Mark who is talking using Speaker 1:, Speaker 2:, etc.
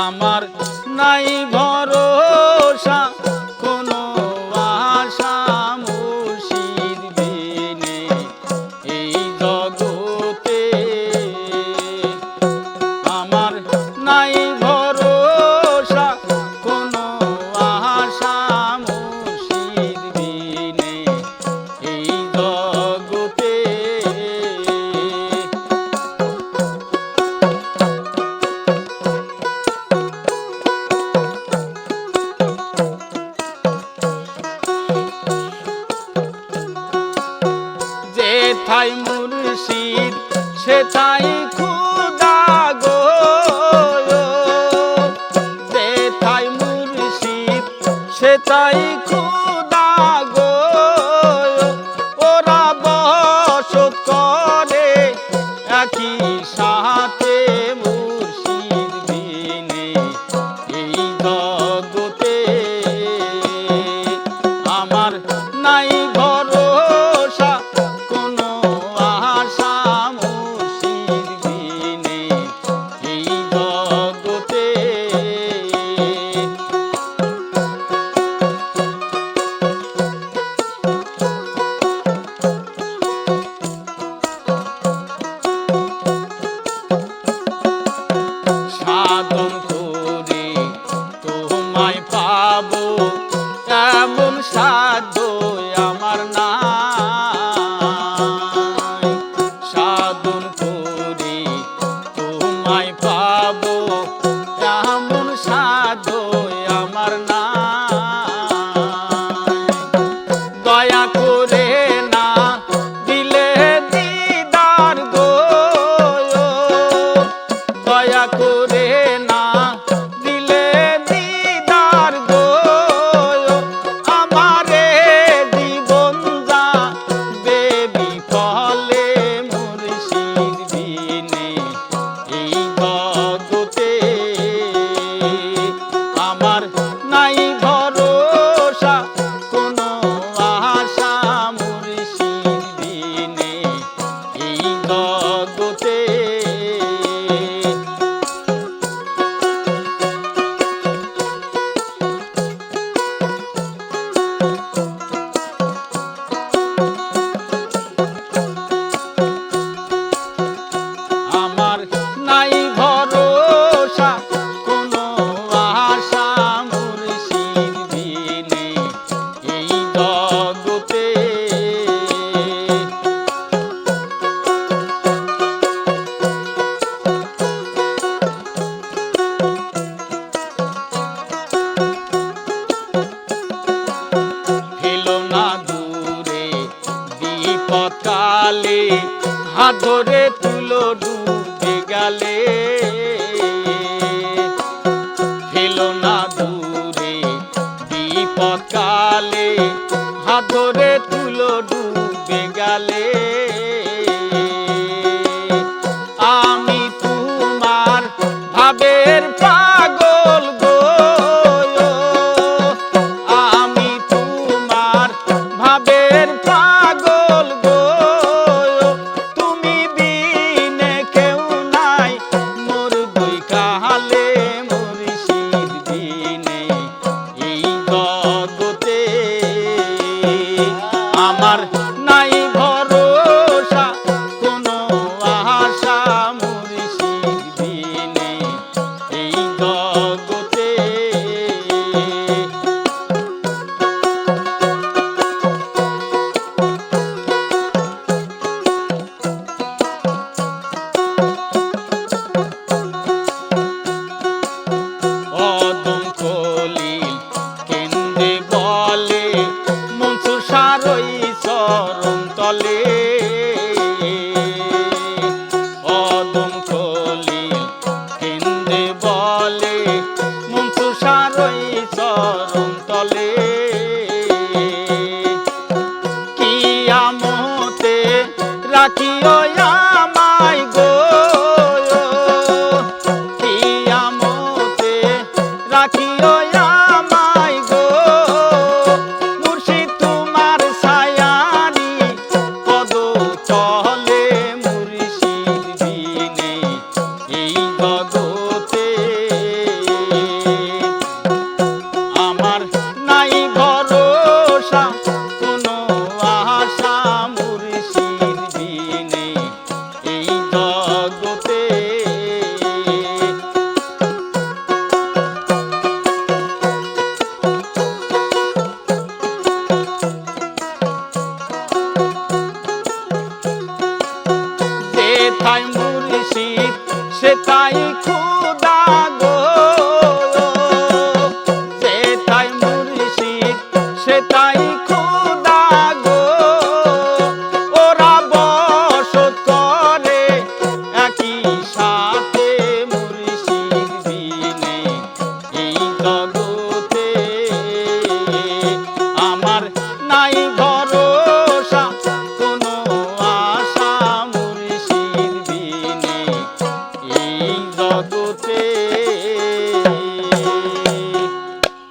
Speaker 1: আমার নাই ভরো 太鼓 तुमको ধরে তুলো ডুবে গেলে। হেলো না দূরে বিপদকালে। হাত ধরে তুলো ডুবে গেলে।